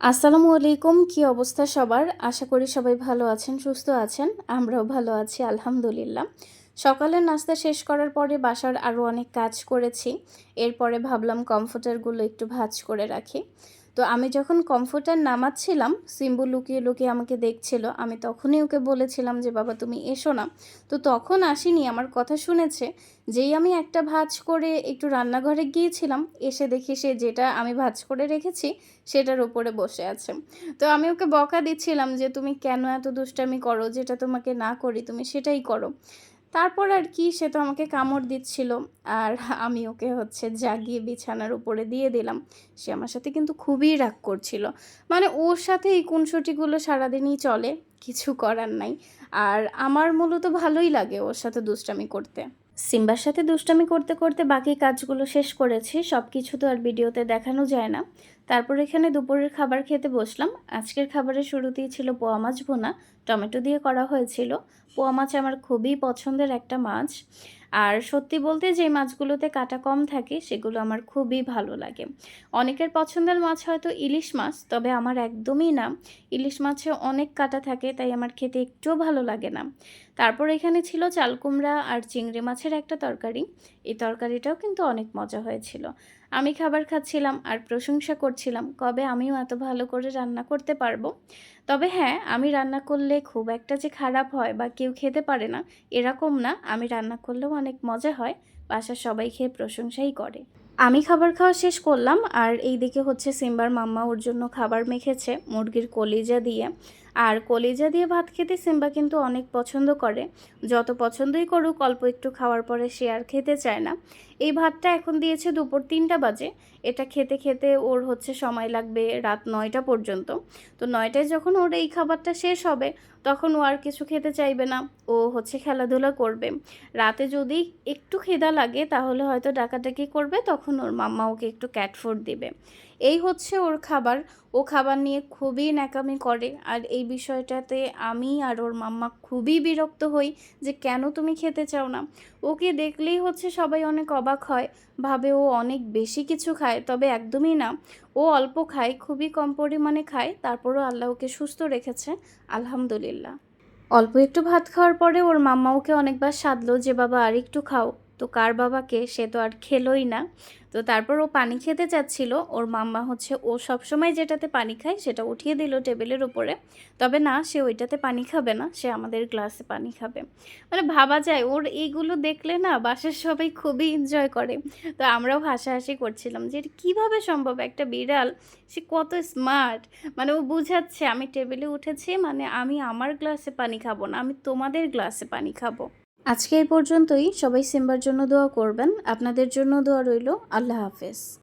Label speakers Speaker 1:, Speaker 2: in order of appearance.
Speaker 1: আসসালামু আলাইকুম, কি অবস্থা সবার? আশা করি সবাই ভালো আছেন, সুস্থ আছেন, আমরাও ভালো আছি, আলহামদুলিল্লাহ। সকালের নাস্তা শেষ করার পরে বাসার আরও অনেক কাজ করেছি। এরপরে ভাবলাম কমফোর্টারগুলো একটু ভাজ করে রাখি। তো আমি যখন কমফোর্টার নামাচ্ছিলাম, সিম্বু লুকিয়ে লুকিয়ে আমাকে দেখছিল, আমি তখনই ওকে বলেছিলাম যে, বাবা, তুমি এসো না। তো তখন আসিনি, আমার কথা শুনেছে, যেই আমি একটা ভাজ করে একটু রান্নাঘরে গিয়েছিলাম, এসে দেখি সে যেটা আমি ভাজ করে রেখেছি, সেটার ওপরে বসে আছে। তো আমি ওকে বকা দিচ্ছিলাম যে, তুমি কেন এত দুষ্টামি করো? যেটা তোমাকে না করি, তুমি সেটাই করো। তারপর আর কি, সে তো আমাকে কামড় দিচ্ছিল। আর আমি ওকে হচ্ছে জাগিয়ে বিছানার উপরে দিয়ে দিলাম। সে আমার সাথে কিন্তু খুবই রাগ করছিল। মানে ওর সাথে এই কুনসুটিগুলো সারাদিনই চলে, কিছু করার নাই। আর আমার মূলত ভালোই লাগে ওর সাথে দুষ্টামি করতে। সিম্বার সাথে দুষ্টামি করতে করতে বাকি কাজগুলো শেষ করেছি। সব কিছু তো আর ভিডিওতে দেখানো যায় না। তারপর এখানে দুপুরের খাবার খেতে বসলাম। আজকের খাবারের শুরুতেই ছিল পোয়া মাছ ভোনা। টমেটো দিয়ে করা হয়েছিল। পোয়া মাছ আমার খুবই পছন্দের একটা মাছ। আর সত্যি বলতে যে মাছগুলোতে কাটা কম থাকে, সেগুলো আমার খুবই ভালো লাগে। অনেকের পছন্দের মাছ হয়তো ইলিশ মাছ, তবে আমার একদমই না। ইলিশ মাছে অনেক কাটা থাকে, তাই আমার খেতে একটুও ভালো লাগে না। তারপর এখানে ছিল চালকুমড়া আর চিংড়ি মাছের একটা তরকারি। এই তরকারিটাও কিন্তু অনেক মজা হয়েছিল। আমি খাবার খাচ্ছিলাম আর প্রশংসা করছিলাম, কবে আমিও এত ভালো করে রান্না করতে পারব? তবে হ্যাঁ আমি রান্না করলে খুব একটা যে খারাপ হয় বা কেউ খেতে পারে না, এরকম না। আমি রান্না করলেও অনেক মজা হয়, বাসার সবাই খেয়ে প্রশংসাই করে। আমি খাবার খাওয়া শেষ করলাম, আর এই দিকে হচ্ছে সিম্বার মাম্মা ওর জন্য খাবার মেখেছে, মুরগির কলিজা দিয়ে। আর কলিজা দিয়ে ভাত খেতে সিম্বা কিন্তু অনেক পছন্দ করে। যত পছন্দই করুক, অল্প একটু খাওয়ার পরে সে আর খেতে চায় না। এই ভাতটা এখন দিয়েছে দুপুর তিনটা বাজে। এটা খেতে খেতে ওর হচ্ছে সময় লাগবে রাত নয়টা পর্যন্ত। তো নয়টায় যখন ওর এই খাবারটা শেষ হবে, তখন ও আর কিছু খেতে চাইবে না। ও হচ্ছে খেলাধুলা করবে। রাতে যদি একটু খেদা লাগে, তাহলে হয়তো ডাকাডাকি করবে, তখন ওর মাম্মা ওকে একটু ক্যাটফুড দিবে। এই হচ্ছে ওর খাবার। ও খাবার নিয়ে খুবই ন্যাকামি করে। আর এই বিষয়টাতে আমি আর ওর মাম্মা খুবই বিরক্ত হই যে কেন তুমি খেতে চাও না। ওকে দেখলেই হচ্ছে সবাই অনেক অবাক হয়, ভাবে ও অনেক বেশি কিছু খায়, তবে একদমই না। ও অল্প খায়, খুবই কম পরিমাণে খায়, তারপরও আল্লাহ ওকে সুস্থ রেখেছে, আলহামদুলিল্লাহ। অল্প একটু ভাত খাওয়ার পরে ওর মাম্মা ওকে অনেকবার সাধলো যে, বাবা আর একটু খাও। তো কার বাবাকে সে তো আর খেলোই না। তো তারপর ও পানি খেতে চাচ্ছিল। ওর মাম্মা হচ্ছে, ও সবসময় যেটাতে পানি খায় সেটা উঠিয়ে দিল টেবিলের উপরে। তবে না, সে ওইটাতে পানি খাবে না, সে আমাদের গ্লাসে পানি খাবে। মানে ভাবা যায়, ওর এইগুলো দেখলে না বাসার সবাই খুবই এনজয় করে। তো আমরাও হাসাহাসি করছিলাম যে, এটা কীভাবে সম্ভব? একটা বিড়াল, সে কত স্মার্ট মানে ও বুঝাচ্ছে, আমি টেবিলে উঠেছি মানে আমি আমার গ্লাসে পানি খাব না, আমি তোমাদের গ্লাসে পানি খাব। আজকে এই পর্যন্তই। সবাই সিম্বার জন্য দোয়া করবেন। আপনাদের জন্য দোয়া রইল। আল্লাহ হাফেজ।